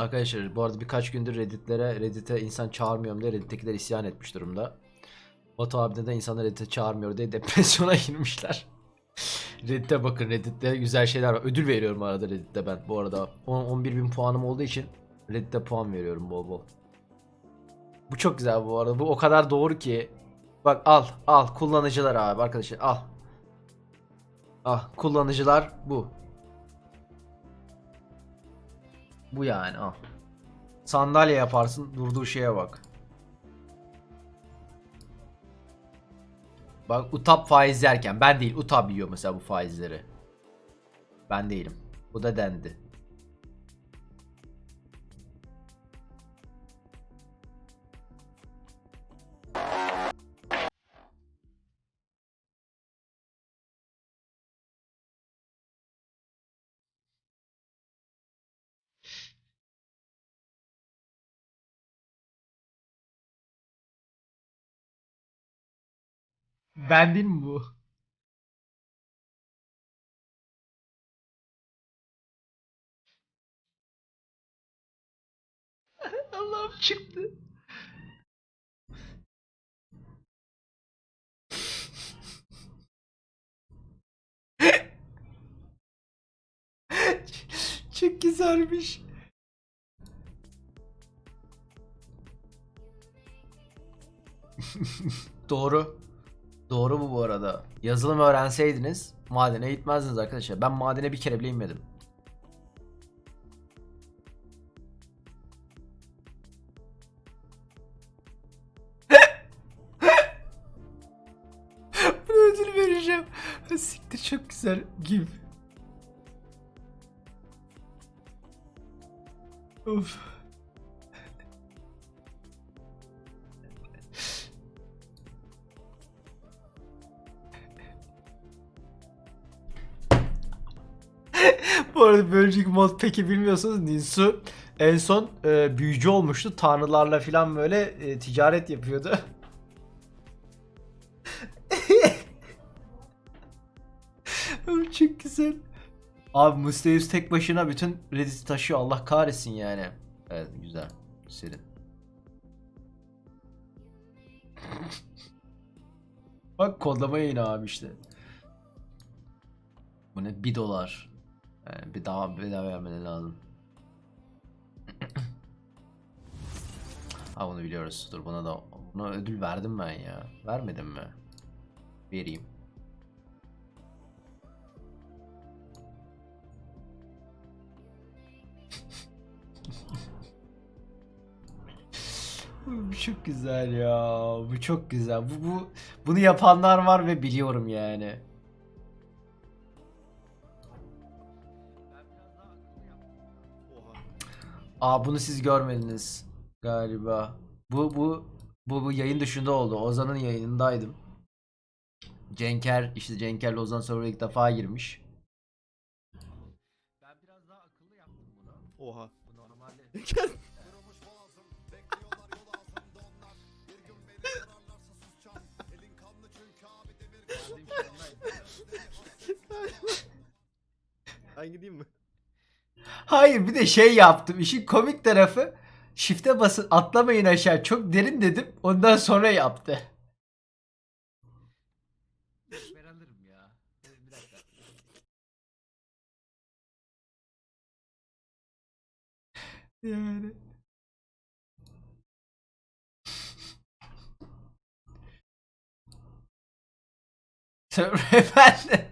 Arkadaşlar bu arada birkaç gündür Reddit'lere Reddit'e insan çağırmıyorum diye Reddit'tekiler isyan etmiş durumda. Batu abi neden insanlar Reddit'e çağırmıyor diye depresyona girmişler. Reddit'e bakın Reddit'te güzel şeyler var. Ödül veriyorum arada Reddit'te ben bu arada. 10-11 bin puanım olduğu için Reddit'te puan veriyorum bol bol. Bu çok güzel bu arada. Bu o kadar doğru ki. Bak al al kullanıcılar abi arkadaşlar al. Ah kullanıcılar bu. Bu yani al. Sandalye yaparsın durduğu şeye bak. Bak Utap faiz yerken ben değil Utap yiyor mesela bu faizleri. Ben değilim. Bu da dendi. Ben değil mi bu? Allah'ım çıktı. Çok güzelmiş. Doğru. Doğru bu bu arada. Yazılım öğrenseydiniz madene gitmezdiniz arkadaşlar. Ben madene bir kere bile inmedim. Ödül vereceğim. Siktir çok güzel. Gif. Of. Bu arada bölücük mod peki bilmiyorsanız Ninsu en son e, büyücü olmuştu. Tanrılarla falan böyle e, ticaret yapıyordu. Çok güzel. Abi Mustafa tek başına bütün Reddit'i taşıyor. Allah kahretsin yani. Evet güzel. Serin. Bak kodlama yayını abi işte. Bu ne? 1 dolar. Yani bir daha bedava vermeni lazım. ha bunu biliyoruz. Dur buna da buna ödül verdim ben ya. Vermedim mi? Vereyim. Bu çok güzel ya. Bu çok güzel. Bu, bu bunu yapanlar var ve biliyorum yani. Aa bunu siz görmediniz galiba. Bu bu bu, bu yayın dışında oldu. Ozan'ın yayınındaydım. Cenker işte Cenker'le Ozan server'a ilk defa girmiş. Ben biraz daha akıllı yaptım bunu. Oha. Bu normalde Ben gideyim mi? Hayır bir de şey yaptım. İşin komik tarafı shift'e basın atlamayın aşağı çok derin dedim. Ondan sonra yaptı. Ben alırım ya. Bir dakika. Yani. Sonra efendim.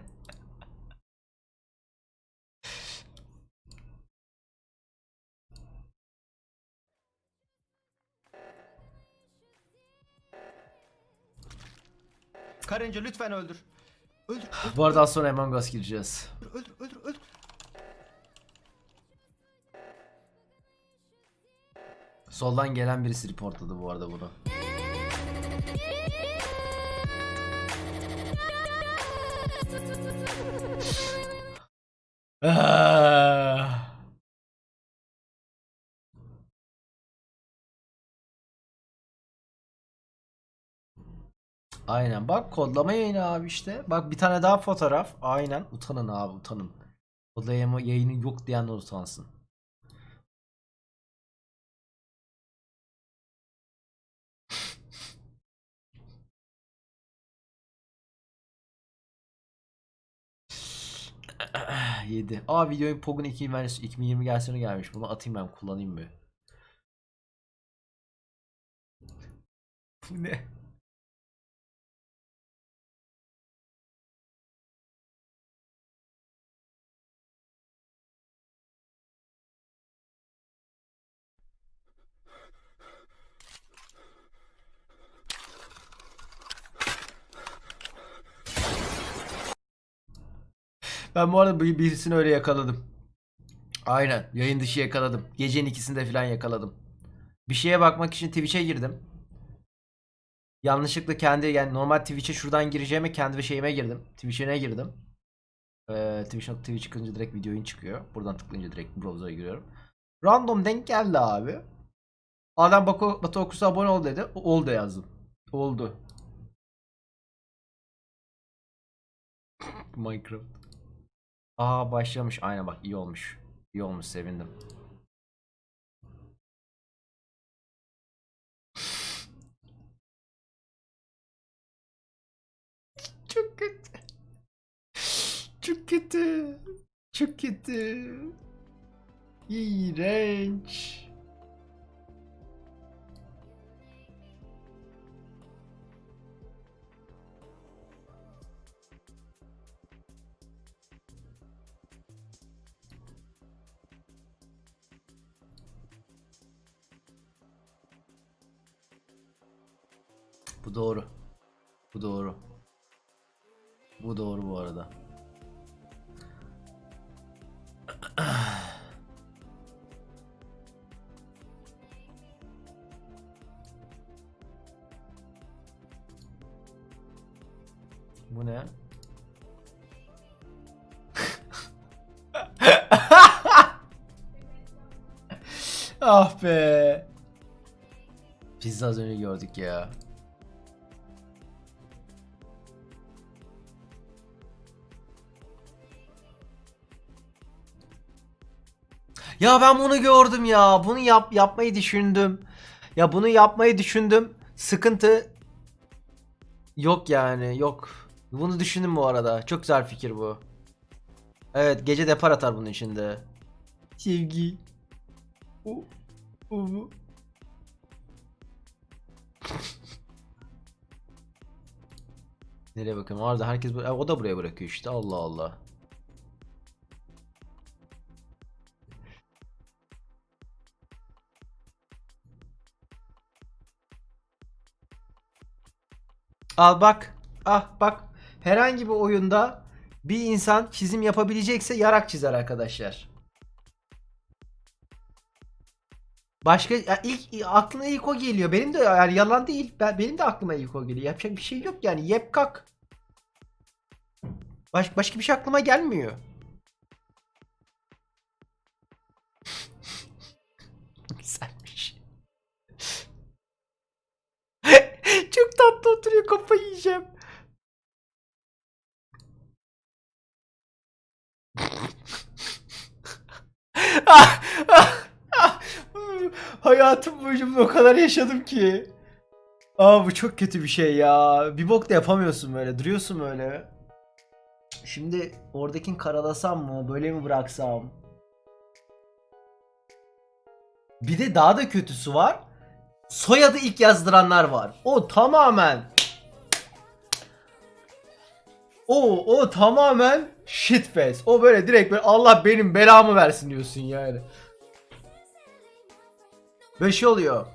Karınca lütfen öldür. Öldür, Bu arada az sonra Among Us gireceğiz. öldür, öldür, öldür, öldür. Soldan gelen birisi reportladı bu arada bunu. Ah. Aynen bak kodlama yayını abi işte. Bak bir tane daha fotoğraf. Aynen utanın abi utanın. Kodlama yayını yok diyenler utansın. Yedi. Aa videoyu Pogun 2020, 2020 versiyonu gelmiş. Bunu atayım ben kullanayım mı? Bu ne? Ben bu arada bir- birisini öyle yakaladım. Aynen. Yayın dışı yakaladım. Gecenin ikisinde falan yakaladım. Bir şeye bakmak için Twitch'e girdim. Yanlışlıkla kendi yani normal Twitch'e şuradan gireceğime kendi şeyime girdim. Twitch'ine girdim. Ee, Twitch.tv çıkınca direkt videoyun çıkıyor. Buradan tıklayınca direkt browser'a giriyorum. Random denk geldi abi. Adam Batu, Batu Okus'a abone ol dedi. Oldu yazdım. Oldu. Minecraft. Aa başlamış. Aynen bak iyi olmuş. İyi olmuş sevindim. Çok kötü. Çok kötü. Çok kötü. İğrenç. Bu doğru. Bu doğru. Bu doğru bu arada. Bu ne? ah be. Pizza az önce gördük ya. Ya ben bunu gördüm ya. Bunu yap yapmayı düşündüm. Ya bunu yapmayı düşündüm. Sıkıntı yok yani. Yok. Bunu düşündüm bu arada. Çok güzel fikir bu. Evet, gece depar atar bunun içinde. Sevgi. O. O. Nereye bakıyorum? Orada herkes e, o da buraya bırakıyor işte. Allah Allah. Al bak. Ah bak. Herhangi bir oyunda bir insan çizim yapabilecekse yarak çizer arkadaşlar. Başka ya ilk aklına ilk o geliyor. Benim de yani yalan değil. Ben benim de aklıma ilk o geliyor. Yapacak bir şey yok yani. Yep kak. Baş, başka bir şey aklıma gelmiyor. Hayatım boyunca o kadar yaşadım ki. Aa bu çok kötü bir şey ya. Bir bok da yapamıyorsun böyle. Duruyorsun böyle. Şimdi oradakini karalasam mı? Böyle mi bıraksam? Bir de daha da kötüsü var. Soyadı ilk yazdıranlar var. O tamamen o o tamamen shitface. O böyle direkt böyle Allah benim belamı versin diyorsun yani. Böyle şey oluyor.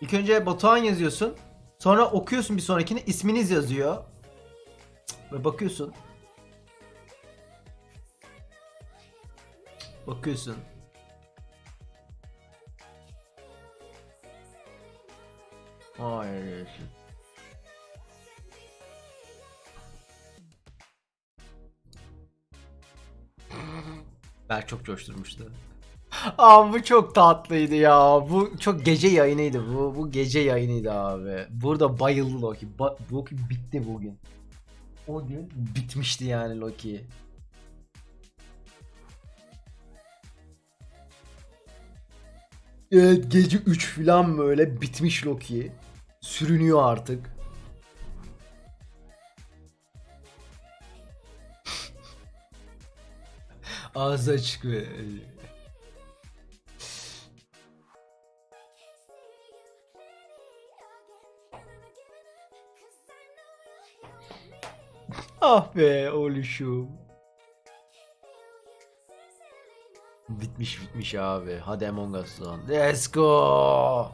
İlk önce Batuhan yazıyorsun. Sonra okuyorsun bir sonrakini isminiz yazıyor. Ve bakıyorsun. Bakıyorsun. Hayır. Berk çok coşturmuştu. Abi bu çok tatlıydı ya. Bu çok gece yayınıydı bu. Bu gece yayınıydı abi. Burada bayıldı Loki. Ba- Loki bitti bugün. O gün bitmişti yani Loki. Evet gece 3 falan böyle bitmiş Loki. Sürünüyor artık. Ağzı açık ve Ah be oğluşum. Bitmiş bitmiş abi. Hadi Among Us. Let's go.